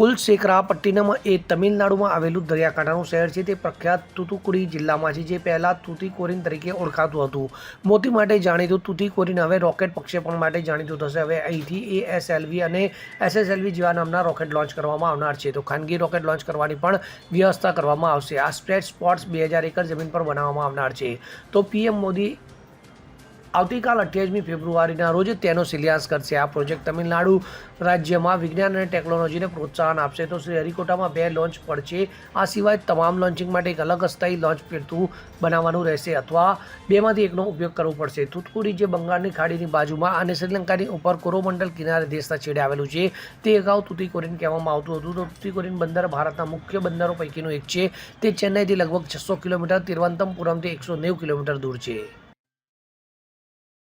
કુલશેખરાપટ્ટિનમ એ તમિલનાડુમાં આવેલું દરિયાકાંઠાનું શહેર છે. તે પ્રખ્યાત તૂતુકુડી જિલ્લામાં છે, જે પહેલાં તુતીકોરિન તરીકે ઓળખાતું હતું. મોતી માટે જાણીતું તુતીકોરિન હવે રોકેટ પ્રક્ષેપણ માટે જાણીતું થશે. હવે અહીંથી એએસએલવી અને એસએસએલવી જેવા નામના રોકેટ લોન્ચ કરવામાં આવનાર છે. તો ખાનગી રોકેટ લોન્ચ કરવાની પણ વ્યવસ્થા કરવામાં આવશે. આ સ્પ્રેડ સ્પોટ્સ બે હજાર એકર જમીન પર બનાવવામાં આવનાર છે. તો પીએમ મોદી આવતીકાલ અઠ્યાવીસમી ફેબ્રુઆરીના રોજ તેનો શિલાન્યાસ કરશે. આ પ્રોજેક્ટ તમિલનાડુ રાજ્યમાં વિજ્ઞાન અને ટેકનોલોજીને પ્રોત્સાહન આપશે. તો શ્રી હરિકોટામાં બે લોન્ચ પડશે. આ સિવાય તમામ લોન્ચિંગ માટે એક અલગ અસ્થાયી લોન્ચ પેટું બનાવવાનું રહેશે અથવા બેમાંથી એકનો ઉપયોગ કરવો પડશે. થૂથકુડી જે બંગાળની ખાડીની બાજુમાં અને શ્રીલંકાની ઉપર કોરોમંડલ કિનારે દેશના છેડે આવેલું છે, તે અગાઉ તુતીકોરિન કહેવામાં આવતું હતું. તો તુતીકોરિન બંદર ભારતના મુખ્ય બંદરો પૈકીનું એક છે. તે ચેન્નાઈથી લગભગ છસો કિલોમીટર, તિરુવનંતપુરમથી એકસો નેવું કિલોમીટર દૂર છે.